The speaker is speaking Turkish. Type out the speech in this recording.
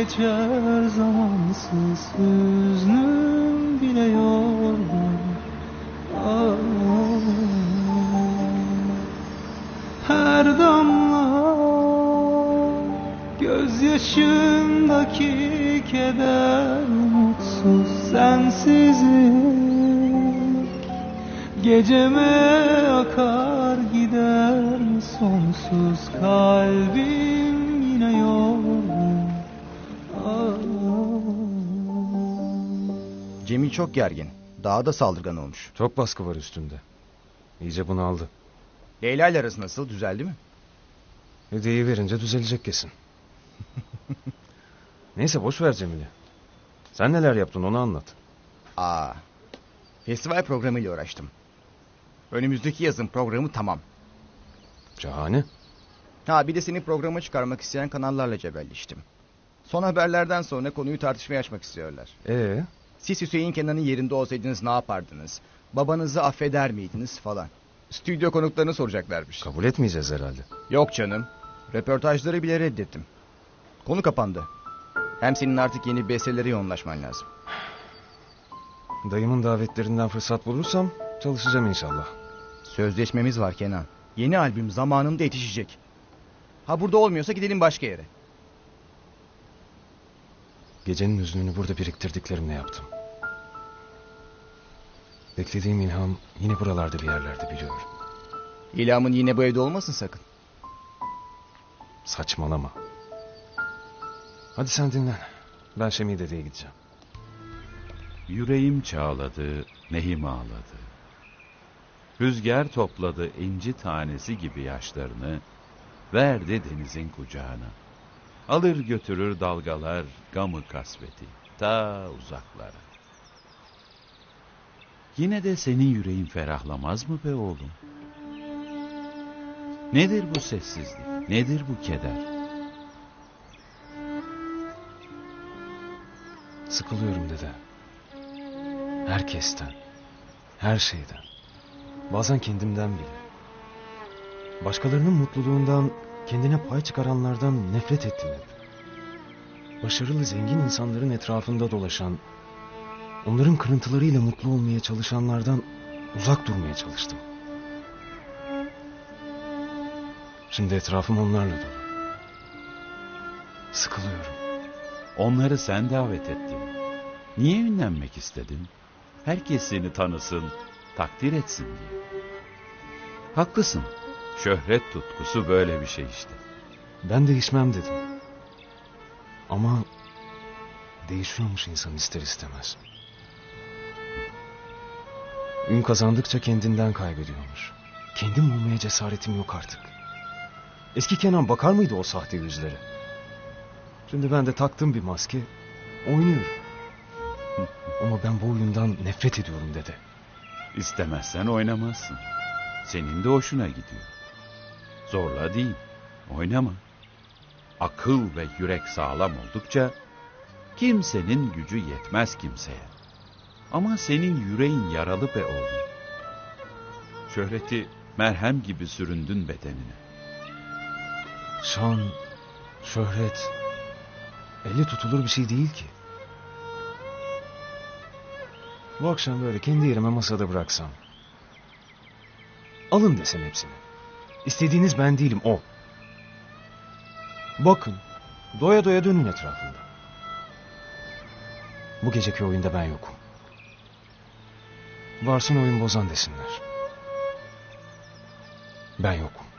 geçer zamansız hüznüm bile yorgun. Ah, Her damla gözyaşımdaki keder mutsuz sensizlik. Geceme akar gider sonsuz kalbim Cemil çok gergin. Daha da saldırgan olmuş. Çok baskı var üstünde. İyice bunu aldı. Leyla ile arası nasıl? Düzeldi mi? Hediyeyi verince düzelecek kesin. Neyse boş ver Cemil'i. Sen neler yaptın onu anlat. Aa. Festival programıyla uğraştım. Önümüzdeki yazın programı tamam. Şahane. Ha bir de senin programı çıkarmak isteyen kanallarla cebelleştim. Son haberlerden sonra konuyu tartışmaya açmak istiyorlar. Ee, Siz Hüseyin Kenan'ın yerinde olsaydınız ne yapardınız? Babanızı affeder miydiniz falan. Stüdyo konuklarını soracaklarmış. kabul etmeyeceğiz herhalde. Yok canım. Röportajları bile reddettim. Konu kapandı. Hem senin artık yeni bestelere yoğunlaşman lazım. Dayımın davetlerinden fırsat bulursam çalışacağım inşallah. Sözleşmemiz var Kenan. Yeni albüm zamanında yetişecek. Ha burada olmuyorsa gidelim başka yere. Gecenin hüznünü burada biriktirdiklerimle yaptım. Beklediğim ilham yine buralarda bir yerlerde biliyorum. İlhamın yine bu evde olmasın sakın. Saçmalama. Hadi sen dinlen. Ben Şemi dedeye gideceğim. Yüreğim çağladı, nehim ağladı. Rüzgar topladı inci tanesi gibi yaşlarını, verdi denizin kucağına. Alır götürür dalgalar gamı kasveti, ta uzaklara. Yine de senin yüreğin ferahlamaz mı be oğlum? Nedir bu sessizlik, nedir bu keder? Sıkılıyorum dede. Herkesten. Her şeyden. Bazen kendimden bile. Başkalarının mutluluğundan kendine pay çıkaranlardan nefret ettim hep. Başarılı zengin insanların etrafında dolaşan, onların kırıntılarıyla mutlu olmaya çalışanlardan uzak durmaya çalıştım. Şimdi etrafım onlarla dolu. Sıkılıyorum. Onları sen davet ettin. Niye ünlenmek istedin? Herkes seni tanısın, takdir etsin diye. Haklısın. Şöhret tutkusu böyle bir şey işte. Ben değişmem dedim. Ama değişiyormuş insan ister istemez. Ün kazandıkça kendinden kaybediyormuş. Kendim olmaya cesaretim yok artık. Eski Kenan bakar mıydı o sahte yüzlere? Şimdi ben de taktım bir maske, oynuyorum. Ama ben bu oyundan nefret ediyorum dede. İstemezsen oynamazsın. Senin de hoşuna gidiyor. Zorla değil, oynama. Akıl ve yürek sağlam oldukça kimsenin gücü yetmez kimseye. Ama senin yüreğin yaralı be oğlum. Şöhreti merhem gibi süründün bedenine. Şan, şöhret, elle tutulur bir şey değil ki. Bu akşam böyle kendi yerime masada bıraksam. Alın desem hepsini. İstediğiniz ben değilim o. Bakın, doya doya dönün etrafında. Bu geceki oyunda ben yokum. Varsın oyun bozan desinler. Ben yokum.